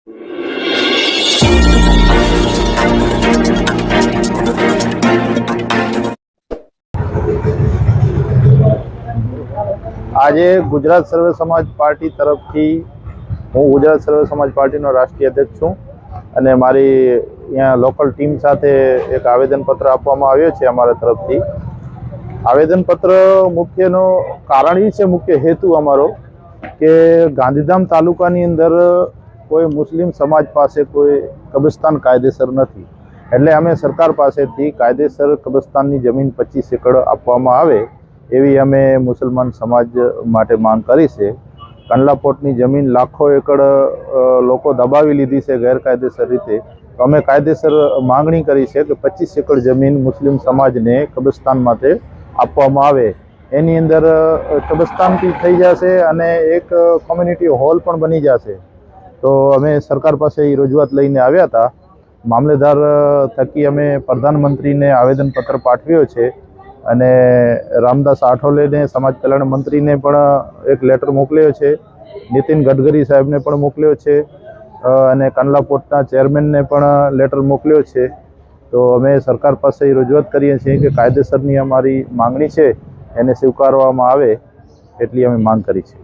આજે ગુજરાત સર્વે સમાજ પાર્ટી તરફથી હું ગુજરાત સર્વે સમાજ પાર્ટીનો રાષ્ટ્રીય અધ્યક્ષ છું અને મારી અહીંયા લોકલ ટીમ સાથે એક આવેદનપત્ર આપવામાં આવ્યો છે અમારા તરફથી. આવેદનપત્ર મુખ્યનો કારણ એ છે, મુખ્ય હેતુ અમારો કે ગાંધીધામ તાલુકાની અંદર કોઈ મુસ્લિમ સમાજ પાસે કોઈ કબ્રસ્તાન કાયદેસર નથી. એટલે અમે સરકાર પાસેથી કાયદેસર કબ્રસ્તાનની જમીન પચીસ એકડ આપવામાં આવે એવી અમે મુસલમાન સમાજ માટે માંગ કરી છે. કંડલાપોટની જમીન લાખો એકડ લોકો દબાવી લીધી છે ગેરકાયદેસર રીતે. તો અમે કાયદેસર માંગણી કરી છે કે પચીસ એકડ જમીન મુસ્લિમ સમાજને કબ્રસ્તાન માટે આપવામાં આવે. એની અંદર કબ્રસ્તાનથી થઈ જશે અને એક કોમ્યુનિટી હોલ પણ બની જશે. તો અમે સરકાર પાસે એ રજૂઆત લઈને આવ્યા હતા. મામલેદાર થકી અમે પ્રધાનમંત્રીને આવેદનપત્ર પાઠવ્યો છે અને રામદાસ આઠોલેને સમાજ કલ્યાણ મંત્રીને પણ એક લેટર મોકલ્યો છે. નીતિન ગડકરી સાહેબને પણ મોકલ્યો છે. અને કંડલા પોર્ટના ચેરમેનને પણ લેટર મોકલ્યો છે. તો અમે સરકાર પાસે એ રજૂઆત કરીએ છીએ કે કાયદેસરની અમારી માંગણી છે, એને સ્વીકારવામાં આવે, એટલી અમે માંગ કરી છે.